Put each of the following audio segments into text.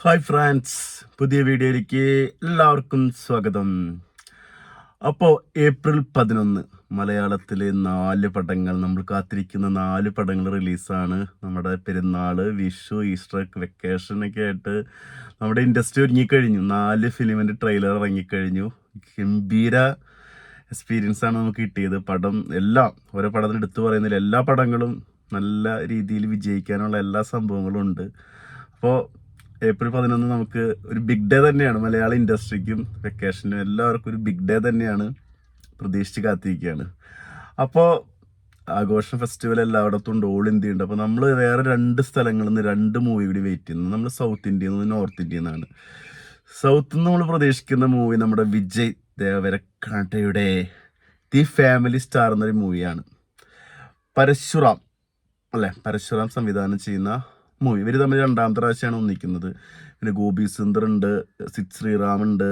Hi France പുതിയ വീഡിയോയിലേക്ക് എല്ലാവർക്കും സ്വാഗതം. അപ്പോൾ ഏപ്രിൽ പതിനൊന്ന് മലയാളത്തിലെ നാല് പടങ്ങൾ നമ്മൾ കാത്തിരിക്കുന്ന നാല് പടങ്ങൾ റിലീസാണ്. നമ്മുടെ പെരുന്നാൾ വിഷു ഈസ്റ്റർ വെക്കേഷൻ ഒക്കെ ആയിട്ട് നമ്മുടെ ഇൻഡസ്ട്രി ഒരുങ്ങിക്കഴിഞ്ഞു. നാല് ഫിലിമിന്റെ ട്രെയിലർ ഇറങ്ങിക്കഴിഞ്ഞു. ഗംഭീര എക്സ്പീരിയൻസ് ആണ് നമുക്ക് കിട്ടിയത്. പടം എല്ലാം ഓരോ പടത്തിൽ എടുത്തു പറയുന്നതിൽ എല്ലാ പടങ്ങളും നല്ല രീതിയിൽ വിജയിക്കാനുള്ള എല്ലാ സംഭവങ്ങളും ഉണ്ട്. അപ്പോൾ ഏപ്രിൽ പതിനൊന്ന് നമുക്ക് ഒരു ബിഗ് ഡേ തന്നെയാണ്. മലയാള ഇൻഡസ്ട്രിക്കും വെക്കേഷനും എല്ലാവർക്കും ഒരു ബിഗ് ഡേ തന്നെയാണ് പ്രതീക്ഷിച്ച് കാത്തിരിക്കുകയാണ്. അപ്പോൾ ആഘോഷം ഫെസ്റ്റിവൽ എല്ലായിടത്തും ഉണ്ട് ഓൾ ഇന്ത്യ ഉണ്ട്. അപ്പോൾ നമ്മൾ വേറെ രണ്ട് സ്ഥലങ്ങളിൽ നിന്ന് രണ്ട് മൂവി കൂടി വെയിറ്റ് ചെയ്യുന്നു. നമ്മൾ സൗത്ത് ഇന്ത്യയിൽ നിന്ന് നോർത്ത് ഇന്ത്യയിൽ നിന്നാണ് സൗത്ത് നമ്മൾ പ്രതീക്ഷിക്കുന്ന മൂവി നമ്മുടെ വിജയ് ദേവരക്കാട്ടയുടെ ദി ഫാമിലി സ്റ്റാർ എന്നൊരു മൂവിയാണ് പരശുറാം അല്ലേ? പരശുറാം സംവിധാനം ചെയ്യുന്ന മൂവി. ഇവർ തമ്മിൽ രണ്ടാമത്തെ പ്രാവശ്യമാണ് ഒന്നിക്കുന്നത്. പിന്നെ ഗോപി സുന്ദർ ഉണ്ട് സിദ് ശ്രീറാം ഉണ്ട്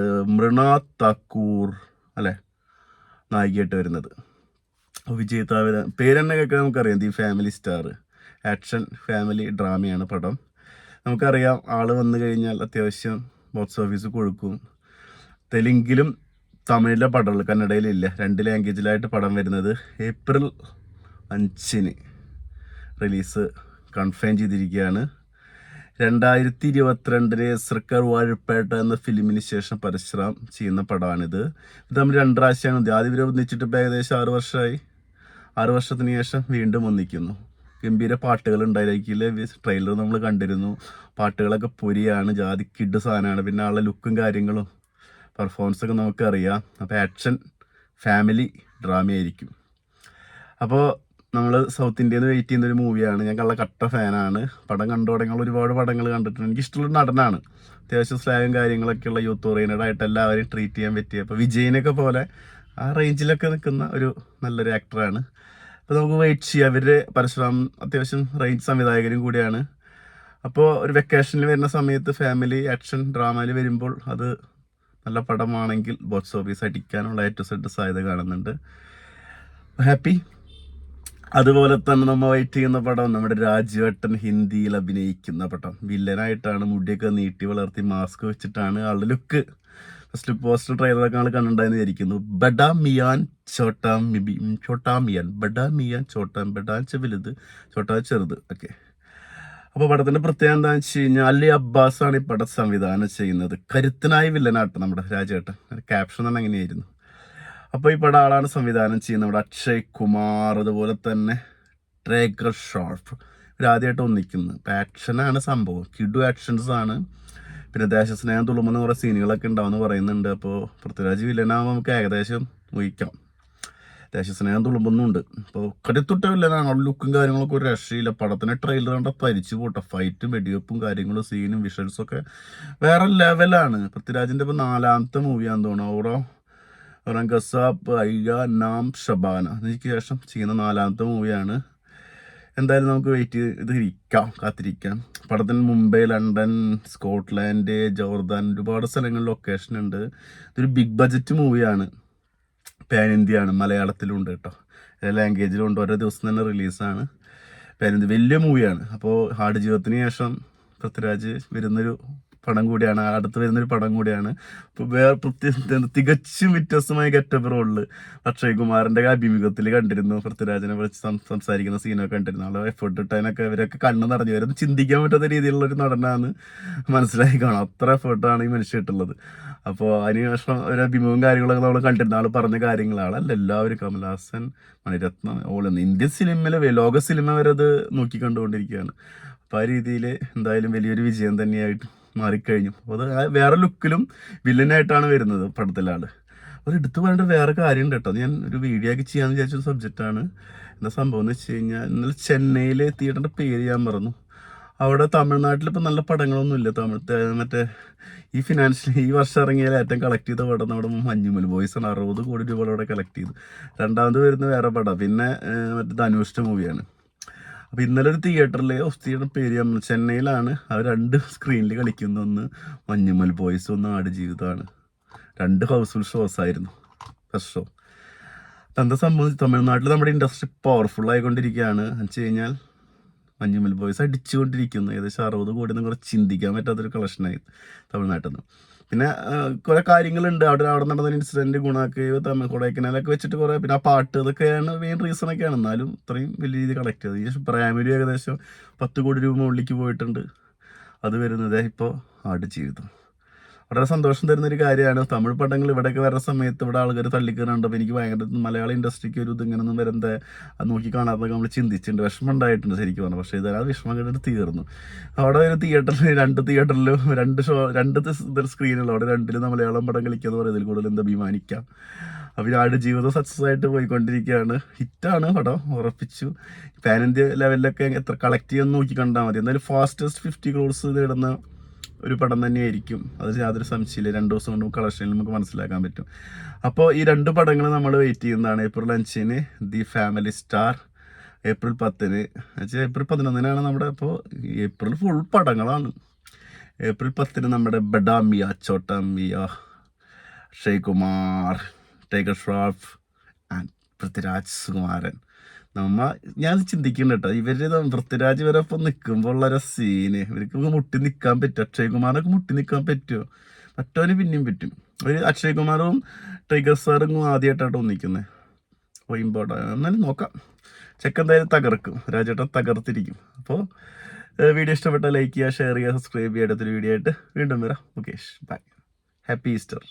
തക്കൂർ അല്ലെ? നായികയായിട്ട് വരുന്നത്. വിജയ് താവര പേരെന്നെ കേൾക്കാൻ നമുക്കറിയാം. The family star. Action family ഡ്രാമയാണ് പടം. നമുക്കറിയാം ആൾ വന്നു കഴിഞ്ഞാൽ അത്യാവശ്യം ബോക്സ് ഓഫീസ് കൊടുക്കും. തെലുങ്കിലും തമിഴിലെ പടമുള്ളൂ കന്നഡയിലില്ല. രണ്ട് ലാംഗ്വേജിലായിട്ട് പടം വരുന്നത് ഏപ്രിൽ അഞ്ചിന് റിലീസ് കൺഫേം ചെയ്തിരിക്കുകയാണ്. രണ്ടായിരത്തി ഇരുപത്തിരണ്ടിലെ സർക്കാർ വാഴപ്പേട്ട എന്ന ഫിലിമിന് ശേഷം പരശുറാം ചെയ്യുന്ന പടമാണിത്. ഇത് നമ്മൾ രണ്ട് പ്രാവശ്യമാണ്. ആദ്യം ഒന്നിച്ചിട്ട് ഇപ്പോൾ ഏകദേശം ആറ് വർഷമായി. ആറ് വർഷത്തിന് ശേഷം വീണ്ടും ഒന്നിക്കുന്നു. ഗംഭീര പാട്ടുകൾ ഉണ്ടായിരിക്കില്ല? ട്രെയിലർ നമ്മൾ കണ്ടിരുന്നു. പാട്ടുകളൊക്കെ പൊരിയാണ്. ജാതി കിഡ് സാധനമാണ്. പിന്നെ ആളുടെ ലുക്കും കാര്യങ്ങളും പെർഫോമൻസൊക്കെ നമുക്കറിയാം. അപ്പോൾ ആക്ഷൻ ഫാമിലി ഡ്രാമയായിരിക്കും അപ്പോൾ നമ്മൾ സൗത്ത് ഇന്ത്യയിൽ നിന്ന് വെയിറ്റ് ചെയ്യുന്ന ഒരു മൂവിയാണ് ഞാൻ കള്ള കട്ട ഫാനാണ് പടം കണ്ടു തുടങ്ങിയ ഒരുപാട് പടങ്ങൾ കണ്ടിട്ടുണ്ട്. എനിക്ക് ഇഷ്ടമുള്ള നടനാണ്. അത്യാവശ്യം സ്ലാഗും കാര്യങ്ങളൊക്കെയുള്ള യൂത്ത് ഓറിയന്റഡ് ആയിട്ട് എല്ലാവരെയും ട്രീറ്റ് ചെയ്യാൻ പറ്റിയ. അപ്പോൾ വിജയിനൊക്കെ പോലെ ആ റേഞ്ചിലൊക്കെ നിൽക്കുന്ന ഒരു നല്ലൊരു ആക്ടറാണ് അപ്പോൾ നമുക്ക് വെയിറ്റ് ചെയ്യാം. അവരുടെ പരശുരാം അത്യാവശ്യം റേഞ്ച് സംവിധായകരും കൂടിയാണ്. അപ്പോൾ ഒരു വെക്കേഷനിൽ വരുന്ന സമയത്ത് ഫാമിലി ആക്ഷൻ ഡ്രാമയിൽ വരുമ്പോൾ അത് നല്ല പടമാണെങ്കിൽ ബോക്സ് ഓഫീസ് അടിക്കാനുള്ള ഏറ്റവും സെഡ് സാധ്യത കാണുന്നുണ്ട്. ഹാപ്പി അതുപോലെ തന്നെ നമ്മൾ വെയിറ്റ് ചെയ്യുന്ന പടം നമ്മുടെ രാജുവേട്ടൻ ഹിന്ദിയിൽ അഭിനയിക്കുന്ന പടം. വില്ലനായിട്ടാണ് മുടിയൊക്കെ നീട്ടി വളർത്തി മാസ്ക് വെച്ചിട്ടാണ് ആളുടെ ലുക്ക് ഫസ്റ്റ് പോസ്റ്റർ ട്രെയിലറൊക്കെ ആൾ കണ്ടിട്ടുണ്ടായെന്ന് വിചാരിക്കുന്നു. ബഡാ മിയാൻ ചോട്ടാ മിബി ചോട്ടാ മിയാൻ. ബഡാ മിയാൻ ചോട്ടാ ബഡാ ചെലുത് ചോട്ടാ ചെറുത്. ഓക്കെ അപ്പോൾ പടത്തിന്റെ പ്രത്യേകത എന്താണെന്ന് വെച്ച് കഴിഞ്ഞാൽ അല്ലി അബ്ബാസാണ് ഈ പടം സംവിധാനം ചെയ്യുന്നത്. കരുത്തനായ വില്ലനാട്ടം നമ്മുടെ രാജേട്ടൻ ക്യാപ്ഷൻ തന്നെ അങ്ങനെയായിരുന്നു. അപ്പോൾ ഈ പടം ആളാണ് സംവിധാനം ചെയ്യുന്നത് ഇവിടെ അക്ഷയ് കുമാർ അതുപോലെ തന്നെ ട്രേക്കർ ഷോർഫ്. ഇവരാദ്യമായിട്ട് ഒന്നിക്കുന്നത് ഇപ്പം ആക്ഷനാണ് സംഭവം. കിഡു ആക്ഷൻസ് ആണ്. പിന്നെ ദേശസ്നേഹം തുളുമെന്ന് കുറേ സീനുകളൊക്കെ ഉണ്ടാവുമെന്ന് പറയുന്നുണ്ട്. അപ്പോൾ പൃഥ്വിരാജ് വില്ലനാകുമ്പോൾ നമുക്ക് ഏകദേശം ഊഹിക്കാം. ദേശസ്നേഹം തുളുമ്പുന്നുണ്ട്. അപ്പോൾ കരുത്തുട്ട വില്ലനാണ്. അവിടെ ലുക്കും കാര്യങ്ങളൊക്കെ ഒരു രക്ഷയില്ല. പടത്തിന് ട്രെയിലർ കണ്ട പരിച്ചു പോട്ടെ. ഫൈറ്റും വെടിവെപ്പും കാര്യങ്ങളും സീനും വിഷ്വൽസും ഒക്കെ വേറെ ലെവലാണ് പൃഥ്വിരാജിന്റെ ഇപ്പോൾ നാലാമത്തെ മൂവിയാന്ന് തോന്നുന്നു. ഓരോ റംഗസാബ് ഐഗ നാം ഷബാന അതിന് ശേഷം ചെയ്യുന്ന നാലാമത്തെ മൂവിയാണ്. എന്തായാലും നമുക്ക് വെയിറ്റ് ചെയ്ത് ഇരിക്കാം കാത്തിരിക്കാം. പടത്തിന് മുംബൈ ലണ്ടൻ സ്കോട്ട്ലാൻഡ് ജോർദാൻ ഒരുപാട് സ്ഥലങ്ങളിൽ ലൊക്കേഷൻ ഉണ്ട്. ഇതൊരു ബിഗ് ബജറ്റ് മൂവിയാണ്. പാൻ ഇന്ത്യയാണ് മലയാളത്തിലുണ്ട് കേട്ടോ. എല്ലാ ലാംഗ്വേജിലും ഉണ്ട്. ഓരോ ദിവസം തന്നെ റിലീസാണ് പാൻ ഇന്ത്യ വലിയ മൂവിയാണ്. അപ്പോൾ ഹാർഡ് ജീവിതത്തിന് ശേഷം പൃഥ്വിരാജ് വരുന്നൊരു പടം കൂടിയാണ് അടുത്ത് വരുന്നൊരു പടം കൂടിയാണ്. വേറെ പ്രത്യേക തികച്ചും വ്യത്യസ്തമായ ഗെറ്റപ്പ് റോളിൽ അക്ഷയ് കുമാറിന്റെ അഭിമുഖത്തിൽ കണ്ടിരുന്നു. പൃഥ്വിരാജിനെ വിളിച്ച് സംസാരിക്കുന്ന സീനൊക്കെ കണ്ടിരുന്നു. ആളെ എഫേർട്ട് ഇട്ടതിനൊക്കെ ഇവരൊക്കെ കണ്ണ് നിറഞ്ഞു. വരും ചിന്തിക്കാൻ പറ്റാത്ത രീതിയിലുള്ള ഒരു നടനാണ് മനസ്സിലായി കാണാം. അത്ര എഫേർട്ടാണ് ഈ മനുഷ്യ ഇട്ടുള്ളത്. അപ്പോൾ അതിനുശേഷം ഒരു അഭിമുഖം കാര്യങ്ങളൊക്കെ നമ്മൾ കണ്ടിരുന്ന. ആൾ പറഞ്ഞ കാര്യങ്ങളാണ് അല്ല എല്ലാവരും കമൽഹാസൻ മണിരത്നം ഓൾ ഇന്ത്യൻ സിനിമയിലെ ലോക സിനിമ വരെ അത് നോക്കി കണ്ടുകൊണ്ടിരിക്കുകയാണ് അപ്പോൾ ആ രീതിയിൽ എന്തായാലും വലിയൊരു വിജയം തന്നെയായിട്ട് മാറിക്കഴിഞ്ഞു. അപ്പോൾ അത് വേറെ ലുക്കിലും വില്ലനായിട്ടാണ് വരുന്നത് പടത്തിലാണ് ഒരു എടുത്തു പറയേണ്ട വേറെ കാര്യമുണ്ട് കേട്ടോ. ഞാൻ ഒരു വീഡിയോ ചെയ്യാന്ന് ചെയ്യാമെന്ന് വിചാരിച്ചൊരു സബ്ജക്റ്റാണ് എന്താ സംഭവം എന്ന് വെച്ച് കഴിഞ്ഞാൽ ഇന്നലെ ചെന്നൈയിൽ തിയേറ്ററിന്റെ പേര് ഞാൻ മറന്നു. അവിടെ തമിഴ്നാട്ടിൽ ഇപ്പം നല്ല പടങ്ങളൊന്നും ഇല്ല. തമിഴ് മറ്റേ ഈ ഫിനാൻഷ്യൽ ഈ വർഷം ഇറങ്ങിയാൽ ഏറ്റവും കളക്ട് ചെയ്ത പടം നമ്മുടെ മഞ്ഞുമൽ ബോയ്സ് ആണ്. അറുപത് കോടി രൂപ കളക്ട് ചെയ്തു. രണ്ടാമത് വരുന്ന വേറെ പടം. പിന്നെ മറ്റേ ധനുഷ്ഠ മൂവിയാണ് അപ്പോൾ ഇന്നലെ ഒരു തിയേറ്ററിൽ ഒസ്തിയുടെ പേര് ചെന്നൈയിലാണ്. അവർ രണ്ട് സ്ക്രീനിൽ കളിക്കുന്ന ഒന്ന് മഞ്ഞുമൽ ബോയ്സ് ഒന്ന് ആട് ജീവിതമാണ് രണ്ട് ഹൗസ്ഫുൾ ഷോസ് ആയിരുന്നു. ഫസ്റ്റ് ഷോ എന്താ സംബന്ധിച്ച് തമിഴ്നാട്ടിൽ നമ്മുടെ ഇൻഡസ്ട്രി പവർഫുൾ ആയിക്കൊണ്ടിരിക്കുകയാണ്. എന്ന് വെച്ച് കഴിഞ്ഞാൽ മഞ്ഞുമൽ ബോയ്സ് അടിച്ചുകൊണ്ടിരിക്കുന്നു. ഏകദേശം അറുപത് കോടി എന്ന് കൂടെ ചിന്തിക്കാൻ പറ്റാത്തൊരു കളക്ഷനായി തമിഴ്നാട്ടിൽ നിന്ന് പിന്നെ കുറെ കാര്യങ്ങളുണ്ട്. അവിടെ അവിടെ നടന്ന ഇൻസിഡന്റ് ഗുണാക്കേവ് തമിഴ് കൊടൈക്കനാലൊക്കെ വെച്ചിട്ട് കുറെ പിന്നെ ആ പാട്ട് ഇതൊക്കെയാണ് മെയിൻ റീസൺ ഒക്കെയാണ്. എന്നാലും ഇത്രയും വലിയ രീതി കളക്ട് ചെയ്തത്. ഈ പ്രൈമറി ഏകദേശം പത്ത് കോടി രൂപ മുകളിലേക്ക് പോയിട്ടുണ്ട്. അത് വരുന്നത് ഇപ്പോൾ ആട് ജീവിതം വളരെ സന്തോഷം തരുന്ന ഒരു കാര്യമാണ്. തമിഴ് പടങ്ങൾ ഇവിടെയൊക്കെ വരുന്ന സമയത്ത് ഇവിടെ ആൾക്കാർ തള്ളിക്കയറുണ്ട് അപ്പോൾ എനിക്ക് ഭയങ്കര മലയാള ഇൻഡസ്ട്രിക്ക് ഒരു ഇതിങ്ങനൊന്നും വരുന്നത് നോക്കി കാണാതെ നമ്മൾ ചിന്തിച്ചിട്ടുണ്ട്. വിഷമം ഉണ്ടായിട്ടുണ്ട് ശരിക്കും പറഞ്ഞു. പക്ഷേ ഇതാ വിഷമം കണ്ടിട്ട് തീർന്നു. അവിടെ ഒരു തിയേറ്ററിൽ രണ്ട് തിയേറ്ററിലും രണ്ട് ഷോ രണ്ട് സ്ക്രീനുകൾ അവിടെ രണ്ടിലും മലയാളം പടം കളിക്കുക എന്ന് പറയുന്നതിൽ കൂടുതൽ എന്ത് അഭിമാനിക്കാം. അപ്പോൾ ആട് ജീവിതം സക്സസ് ആയിട്ട് പോയിക്കൊണ്ടിരിക്കുകയാണ്. ഹിറ്റാണ് പടം ഉറപ്പിച്ചു. പാൻ ഇന്ത്യ ലെവലിലൊക്കെ എത്ര കളക്ട് ചെയ്യാൻ നോക്കി കണ്ടാൽ മതി. എന്തായാലും ഫാസ്റ്റസ്റ്റ് ഫിഫ്റ്റി ക്രോഡ്സ് നേടുന്ന ഒരു പടം തന്നെയായിരിക്കും. അത് യാതൊരു സംശയമില്ല രണ്ട് ദിവസം കൊണ്ട് കളക്ഷനിൽ നമുക്ക് മനസ്സിലാക്കാൻ പറ്റും. അപ്പോൾ ഈ രണ്ട് പടങ്ങൾ നമ്മൾ വെയിറ്റ് ചെയ്യുന്നതാണ്. ഏപ്രിൽ അഞ്ചിന് ദി ഫാമിലി സ്റ്റാർ ഏപ്രിൽ പത്തിന്. വെച്ചാൽ ഏപ്രിൽ പതിനൊന്നിനാണ് നമ്മുടെ ഇപ്പോൾ ഏപ്രിൽ ഫുൾ പടങ്ങളാണ്. ഏപ്രിൽ പത്തിന് നമ്മുടെ ബഡാമിയ ചോട്ടാമിയ ഷെയ്കുമാർ ടൈഗർ ഷ്രോഫ് ആൻഡ് പൃഥ്വിരാജ് സുകുമാരൻ നമ്മ ഞാൻ ചിന്തിക്കുന്നുണ്ട് കേട്ടോ ഇവർ പൃഥ്വിരാജ് വരെ ഒപ്പം നിൽക്കുമ്പോൾ ഉള്ളൊരു സീന് ഇവർക്ക് മുട്ടി നിൽക്കാൻ പറ്റും? അക്ഷയ് കുമാറൊക്കെ മുട്ടി നിൽക്കാൻ പറ്റുമോ മറ്റവന് പിന്നെയും പറ്റും. ഒരു അക്ഷയ് കുമാറും ടൈഗർ സാറും ആദ്യമായിട്ടാണ് ഒന്നിക്കുന്നത് അപ്പോൾ ഇമ്പോർട്ടന്റ് എന്നാലും നോക്കാം. ചെക്ക് എന്തായാലും തകർക്കും. രാജേട്ടൻ തകർത്തിരിക്കും. അപ്പോൾ വീഡിയോ ഇഷ്ടപ്പെട്ട ലൈക്ക് ചെയ്യുക ഷെയർ ചെയ്യുക സബ്സ്ക്രൈബ് ചെയ്യുക. അടുത്തൊരു വീഡിയോ ആയിട്ട് വീണ്ടും വരാം. മുകേഷ്. By happy Easter